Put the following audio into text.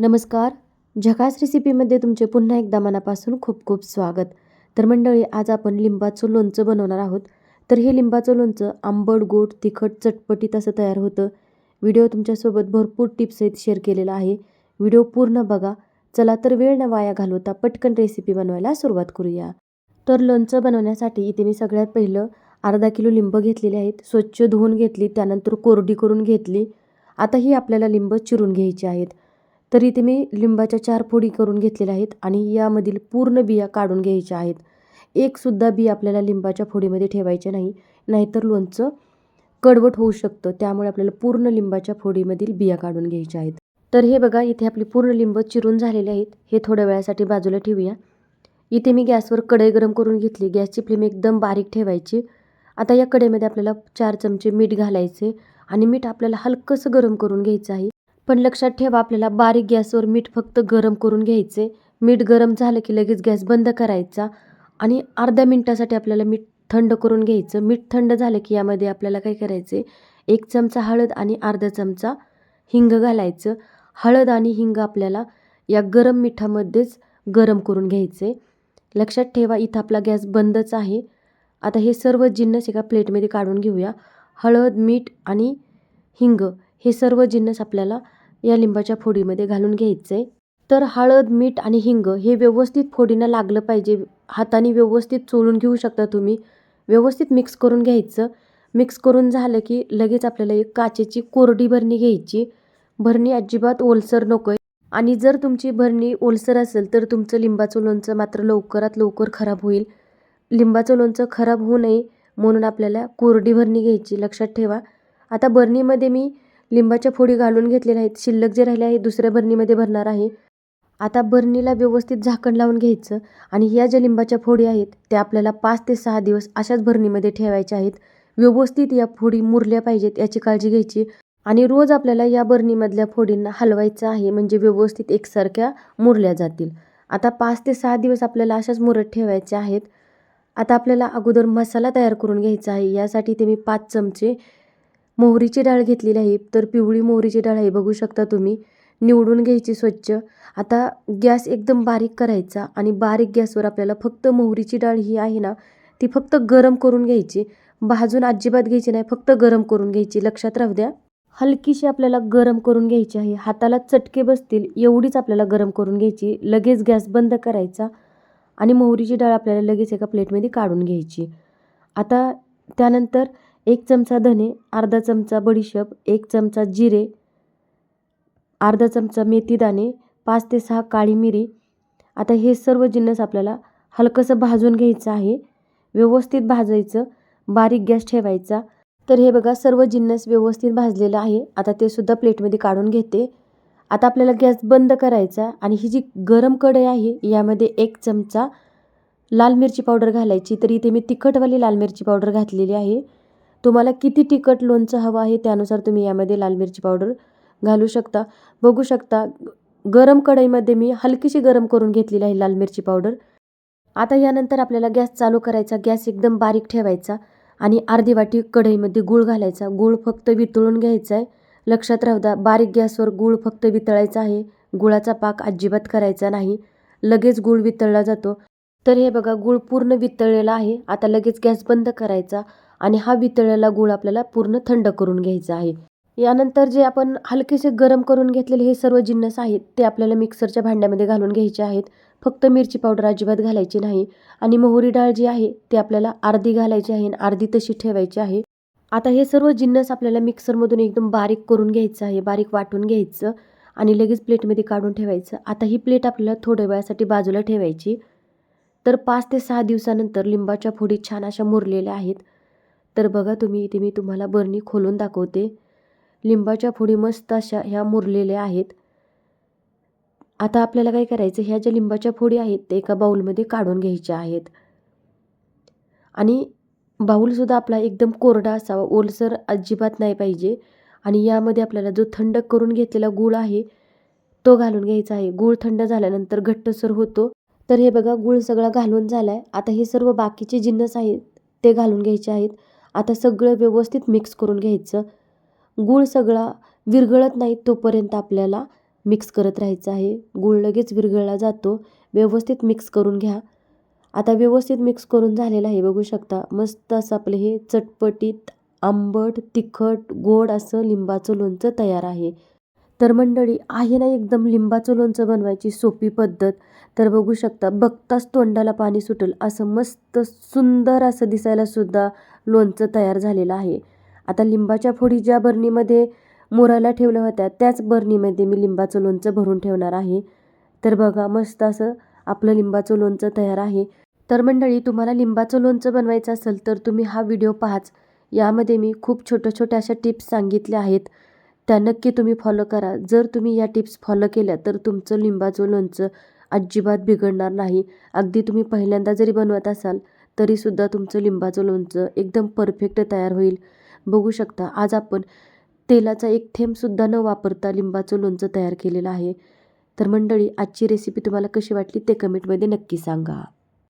नमस्कार. झकास रेसिपीमध्ये तुमचे पुन्हा एकदा मनापासून खूप खूप स्वागत. तर मंडळी आज आपण लिंबाचं लोणचं बनवणार आहोत. तर हे लिंबाचं लोणचं आंबट गोड तिखट चटपटीत असं तयार होतं. व्हिडिओ तुमच्यासोबत भरपूर टिप्स आहेत शेअर केलेला आहे. व्हिडिओ पूर्ण बघा. चला तर वेळ न वाया घालवता पटकन रेसिपी बनवायला सुरुवात करूया. तर लोणचं बनवण्यासाठी इथे मी सगळ्यात पहिलं अर्धा किलो लिंब घेतलेले आहेत. स्वच्छ धुवून घेतली त्यानंतर कोरडी करून घेतली. आता ही आपल्याला लिंब चिरून घ्यायची आहेत. तर इथे मी लिंबाच्या चार फोडी करून घेतलेल्या आहेत आणि यामधील पूर्ण बिया काढून घ्यायच्या आहेत. एकसुद्धा बी आपल्याला लिंबाच्या फोडीमध्ये ठेवायचे नाही नाहीतर लोणचं कडवट होऊ शकतं. त्यामुळे आपल्याला पूर्ण लिंबाच्या फोडीमधील बिया काढून घ्यायच्या आहेत. तर हे बघा इथे आपली पूर्ण लिंब चिरून झालेले आहेत. हे थोड्या वेळासाठी बाजूला ठेवूया. इथे मी गॅसवर कढई गरम करून घेतली. गॅसची फ्लेम एकदम बारीक ठेवायची. आता या कढईमध्ये आपल्याला चार चमचे मीठ घालायचे आणि मीठ आपल्याला हलकंसं गरम करून घ्यायचं आहे. पण लक्षात ठेवा आपल्याला बारीक गॅसवर मीठ फक्त गरम करून घ्यायचे. मीठ गरम झालं की लगेच गॅस बंद करायचा आणि अर्ध्या मिनटासाठी आपल्याला मीठ थंड करून घ्यायचं. मीठ थंड झालं की यामध्ये आपल्याला काय करायचे? एक चमचा हळद आणि अर्धा चमचा हिंग घालायचं. हळद आणि हिंग आपल्याला या गरम मिठामध्येच गरम करून घ्यायचे. लक्षात ठेवा इथं आपला गॅस बंदच आहे. आता हे सर्व जिन्नस एका प्लेटमध्ये काढून घेऊया. हळद मीठ आणि हिंग हे सर्व जिन्नस आपल्याला या लिंबाच्या फोडीमध्ये घालून घ्यायचं. आहे तर हळद मीठ आणि हिंग हे व्यवस्थित फोडीनं लागलं पाहिजे. हाताने व्यवस्थित चोळून घेऊ शकता तुम्ही. व्यवस्थित मिक्स करून घ्यायचं. मिक्स करून झालं की लगेच आपल्याला एक काचेची कोरडी भरणी घ्यायची. भरणी अजिबात ओलसर नको आहे आणि जर तुमची भरणी ओलसर असेल तर तुमचं लिंबाचं लोणचं मात्र लवकरात लवकर खराब होईल. लिंबाचं लोणचं खराब होऊ नये म्हणून आपल्याला कोरडी भरणी घ्यायची लक्षात ठेवा. आता भरणीमध्ये मी लिंबाच्या फोडी घालून घेतलेल्या आहेत. शिल्लक जे राहिले आहे दुसऱ्या बरणीमध्ये भरणार आहे. आता बरणीला व्यवस्थित झाकण लावून घ्यायचं आणि ह्या ज्या लिंबाच्या फोडी आहेत त्या आपल्याला पाच ते सहा दिवस अशाच भरणीमध्ये ठेवायच्या आहेत. व्यवस्थित या फोडी मुरल्या पाहिजेत याची काळजी घ्यायची आणि रोज आपल्याला या बरणीमधल्या फोडींना हलवायचं आहे म्हणजे व्यवस्थित एकसारख्या मुरल्या जातील. आता पाच ते सहा दिवस आपल्याला अशाच मुरत ठेवायच्या आहेत. आता आपल्याला अगोदर मसाला तयार करून घ्यायचा आहे. यासाठी ते मी पाच चमचे मोहरीची डाळ घेतलेली आहे. तर पिवळी मोहरीची डाळ आहे. बघू शकता तुम्ही. निवडून घ्यायची स्वच्छ. आता गॅस एकदम बारीक करायचा आणि बारीक गॅसवर आपल्याला फक्त मोहरीची डाळ ही आहे ना ती फक्त गरम करून घ्यायची. भाजून अजिबात घ्यायची नाही. फक्त गरम करून घ्यायची. लक्षात राहू द्या. हलकीशी आपल्याला गरम करून घ्यायची आहे. हाताला चटके बसतील एवढीच आपल्याला गरम करून घ्यायची. लगेच गॅस बंद करायचा आणि मोहरीची डाळ आपल्याला लगेच एका प्लेटमध्ये काढून घ्यायची. आता त्यानंतर एक चमचा धने अर्धा चमचा बडीशेप एक चमचा जिरे अर्धा चमचा मेथीदाणे पाच ते सहा काळी मिरी. आता हे सर्व जिन्नस आपल्याला हलकंसं भाजून घ्यायचं आहे. व्यवस्थित भाजायचं. बारीक गॅस ठेवायचा. तर हे बघा सर्व जिन्नस व्यवस्थित भाजलेलं आहे. आता ते सुद्धा प्लेटमध्ये काढून घेते. आता आपल्याला गॅस बंद करायचा आणि ही जी गरम कढई आहे यामध्ये एक चमचा लाल मिरची पावडर घालायची. तर इथे मी तिखटवाली लाल मिरची पावडर घातलेली आहे. तुम्हाला किती तिखट लोणचं हवं आहे त्यानुसार तुम्ही यामध्ये लाल मिरची पावडर घालू शकता. बघू शकता गरम कढईमध्ये मी हलकीशी गरम करून घेतलेली आहे लाल मिरची पावडर. आता यानंतर आपल्याला गॅस चालू करायचा गॅस एकदम बारीक ठेवायचा आणि अर्धी वाटी कढईमध्ये गूळ घालायचा. गूळ फक्त वितळून घ्यायचा आहे. लक्षात राहू द्या बारीक गॅसवर गूळ फक्त वितळायचा आहे. गुळाचा पाक अजिबात करायचा नाही. लगेच गूळ वितळला जातो. तर हे बघा गूळ पूर्ण वितळलेला आहे. आता लगेच गॅस बंद करायचा. आणि हा वितळलेला गूळ आपल्याला पूर्ण थंड करून घ्यायचा आहे. यानंतर जे आपण हलकेसे गरम करून घेतलेले हे सर्व जिन्नस आहेत ते आपल्याला मिक्सरच्या भांड्यामध्ये घालून घ्यायचे आहेत. फक्त मिरची पावडर अजिबात घालायची नाही आणि मोहरी डाळ जी आहे ते आपल्याला अर्धी घालायची आहे आणि अर्धी तशी ठेवायची आहे. आता हे सर्व जिन्नस आपल्याला मिक्सरमधून एकदम बारीक करून घ्यायचं आहे बारीक वाटून घ्यायचं आणि लगेच प्लेटमध्ये काढून ठेवायचं. आता ही प्लेट आपल्याला थोड्या वेळासाठी बाजूला ठेवायची. तर पाच ते सहा दिवसानंतर लिंबाच्या फोडी छान अशा मुरलेल्या आहेत. तर बघा तुम्ही इथे मी तुम्हाला बरणी खोलून दाखवते. लिंबाच्या फोडी मस्त अशा ह्या मुरलेल्या आहेत. आता आपल्याला काय करायचं ह्या ज्या लिंबाच्या फोडी आहेत ते एका बाऊलमध्ये काढून घ्यायच्या आहेत. आणि बाऊलसुद्धा आपला एकदम कोरडा असावा ओलसर अजिबात नाही पाहिजे. आणि यामध्ये आपल्याला जो थंड करून घेतलेला गूळ आहे तो घालून घ्यायचा आहे. गूळ थंड झाल्यानंतर घट्टसर होतो. तर हे बघा गूळ सगळा घालून झाला आहे आता हे सर्व बाकीचे जिन्नस आहेत ते घालून घ्यायचे आहेत. आता सगळं व्यवस्थित मिक्स करून घ्यायचं. गूळ सगळा विरघळत नाही तोपर्यंत आपल्याला मिक्स करत राहायचं आहे. गूळ लगेच विरघळला जातो. व्यवस्थित मिक्स करून घ्या. आता व्यवस्थित मिक्स करून झालेलं आहे बघू शकता. मस्त असं आपलं हे चटपटीत आंबट तिखट गोड असं लिंबाचं लोणचं तयार आहे. तर मंडळी आहे ना एकदम लिंबाचं लोणचं बनवायची सोपी पद्धत? तर बघू शकता बघताच तोंडाला पाणी सुटेल. असं मस्त सुंदर असं दिसायला सुद्धा लोणचं तयार झालेलं आहे. आता लिंबाच्या फोडी ज्या बरणीमध्ये मोरायला ठेवल्या होत्या त्याच बरणीमध्ये मी लिंबाचं लोणचं भरून ठेवणार आहे. तर बघा मस्त असं आपलं लिंबाचं लोणचं तयार आहे. तर मंडळी तुम्हाला लिंबाचं लोणचं बनवायचं असेल तर तुम्ही हा व्हिडिओ पाहाच. यामध्ये मी खूप छोट्या छोट्या अशा टिप्स सांगितल्या आहेत. त्या नक्की तुम्ही फॉलो करा. जर तुम्ही या टिप्स फॉलो केल्या तर तुमचं लिंबाचं लोणचं अजिबात बिघडणार नाही. अगदी तुम्ही पहिल्यांदा जरी बनवत असाल तरीसुद्धा तुमचं लिंबाचं लोणचं एकदम परफेक्ट तयार होईल. बघू शकता आज आपण तेलाचा एक थेंबसुद्धा न वापरता लिंबाचं लोणचं तयार केलेलं आहे. तर मंडळी आजची रेसिपी तुम्हाला कशी वाटली ते कमेंटमध्ये नक्की सांगा.